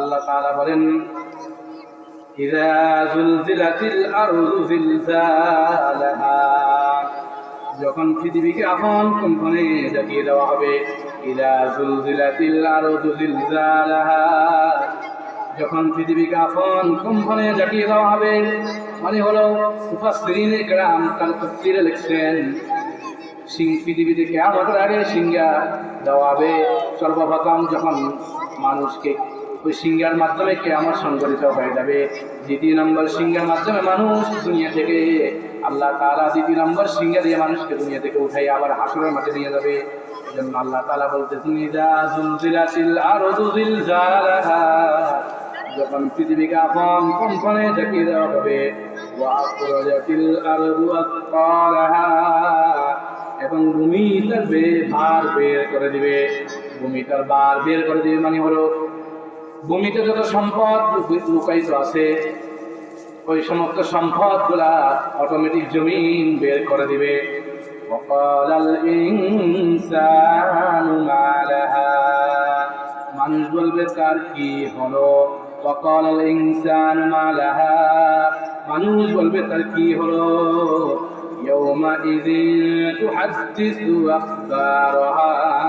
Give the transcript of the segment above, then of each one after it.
আল্লাহ তাআলা বলেন, ইযা জুলজিলাতিল আরদু জিলজালাহা যখন পৃথিবীকে আপন কম্পনে জাগিয়ে দেওয়া হবে ইলা জুলজিলাতিল আরদু জিলজালাহা যখন পৃথিবীকে আপন কম্পনে জাগিয়ে দেওয়া হবে মানে হলো মুফাসসিরিনে কেরাম তার তাফসীরে লিখছেন, সিং পৃথিবীতে কেয়ামতের আগে সিংহা দেওয়া হবে। সর্বপ্রথম যখন মানুষকে ওই সিঙ্গার মাধ্যমে কে আমার সংগঠিত হয়ে যাবে। দ্বিতীয় নম্বর সিঙ্গার মাধ্যমে মানুষ দুনিয়া থেকে আল্লাহ তাআলা দ্বিতীয় নম্বর সিংহা দিয়ে মানুষকে দুনিয়া থেকে উঠাই আবার হাসরের মাঠে নিয়ে যাবে। আল্লাহ তাআলা বলতেছেন যখন পৃথিবীকে আপন কম্পনে জাকিয়ে দেওয়া হবে এবং ভূমি তার ভার বের করে দিবে। ভূমি তার বার বের করে দিবে মানে হলো ভূমিতে যত সম্পদ লুকি- লুকায়িত আছে ওই সমস্ত সম্পদ গুলা অটোমেটিক জমিন বের করে দিবে وقال الإنسان ما لها মানুষ বলবে তার কি হলো وقال الإنسان ما لها মানুষ বলবে তার কি হলো يومئذ تحدث أخبارها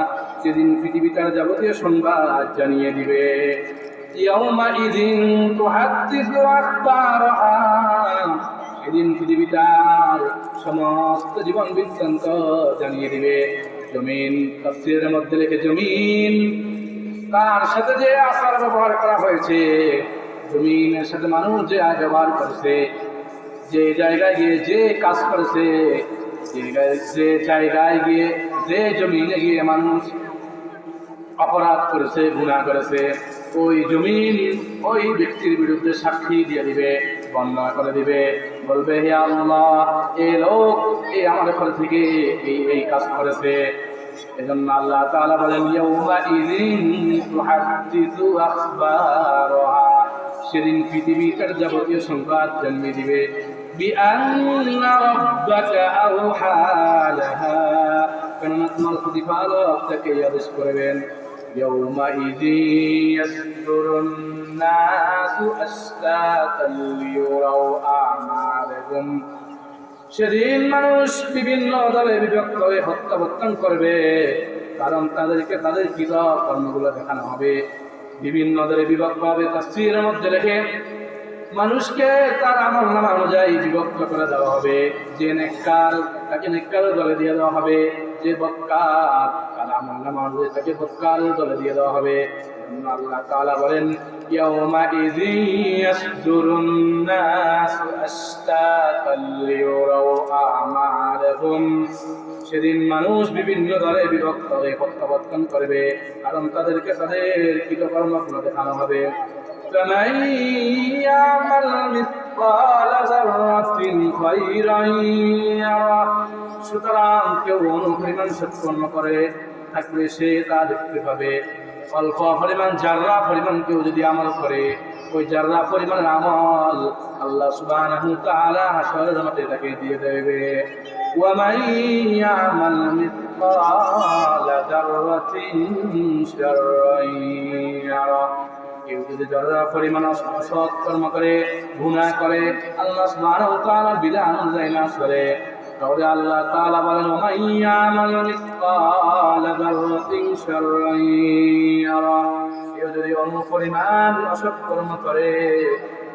সেদিন পৃথিবী তার যাবতীয় সংবাদ জানিয়ে দিবে সেদিন পৃথিবী তার সমস্ত জীবন বৃত্তান্ত জানিয়ে দিবে, জমিন মধ্যে লেখে জমিন, তার সাথে যে আচার ব্যবহার করা হয়েছে, জমিনের সাথে মানুষ যে ব্যবহার করছে, যে জায়গায় গিয়ে যে কাজ করেছে, যে জায়গায় গিয়ে যে জমিনে গিয়ে মানুষ অপরাধ করেছে গুণা করেছে, ওই জমিন, ওই ব্যক্তির বিরুদ্ধে সাক্ষী দিয়ে দিবে, বর্ণনা করে দিবে। বলবে, হে আল্লাহ এই লোক, এ আমার ঘর থেকে এই এই কাজ করেছে। এজন্য আল্লাহ তাআলা বলেন, ইয়াউমা ইযিন তুহাদ্দিসু আখবারহা। সেদিন পৃথিবী তার যাবতীয় সংবাদ জন্মে দিবে। বিআন্না রাব্বাকা আওহা কেননা তোমার প্রতিপালক তাকে আদেশ করবেন। يومئذ يصدر الناس أشتاتا ليروا أعمالهم সেদিন মানুষ বিভিন্ন দলে বিভক্ত হয়ে হত্যাবর্তন করবে কারণ তাদেরকে তাদের কৃত কর্মগুলো দেখানো হবে বিভিন্ন দলে বিভক্ত হবে তাফসীরের মধ্যে রেখে মানুষকে তার আমল নামা অনুযায়ী বিভক্ত করে দেওয়া হবে যে নেককার তাকে নেককার দলে দিয়ে দেওয়া হবে যে বক্কার তার আমল নামা অনুযায়ী তাকে বক্কার দলে দিয়ে দেওয়া হবে এজন্য আল্লাহ তাআলা বলেন يومئذ يصدر الناس أشتاتا ليروا أعمالهم সেদিন মানুষ বিভিন্ন দলে বিভক্ত হয়ে প্রত্যাবর্তন করবে কারণ তাদেরকে তাদের কৃতকর্মগুলো দেখানো হবে فمن يعمل مثقال ذرة خيرا يره সুতরাং কেউ অনুপরিমাণ সৎকর্ম করে থাকলে সে তা দেখতে পাবে অল্প পরিমাণ জাররা পরিমাণ কেউ যদি আমল করে ওই জাররা পরিমাণের আমল আল্লাহ সুবহানাহু ওয়া তাআলা হাসরের মাঠে তাকে দিয়ে দেবে ومن يعمل مثقال ذرة شرا يره কেউ যদি জররা পরিমাণ কর্ম করে, গুনাহ করে, আল্লাহ সুবহানাহু ওয়া বিধান অনুযায়ী না করে, তাহলে আল্লাহ তাআলা বলেন কেউ যদি অন্য পরিমাণ অসৎ করে,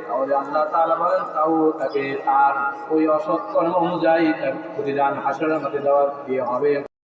তাহলে আল্লাহ তাআলা বলেন, তাও তাকে তার ওই অসৎ কর্ম অনুযায়ী তার প্রতিদান হাসরের মধ্যে দেওয়া দিয়ে হবে।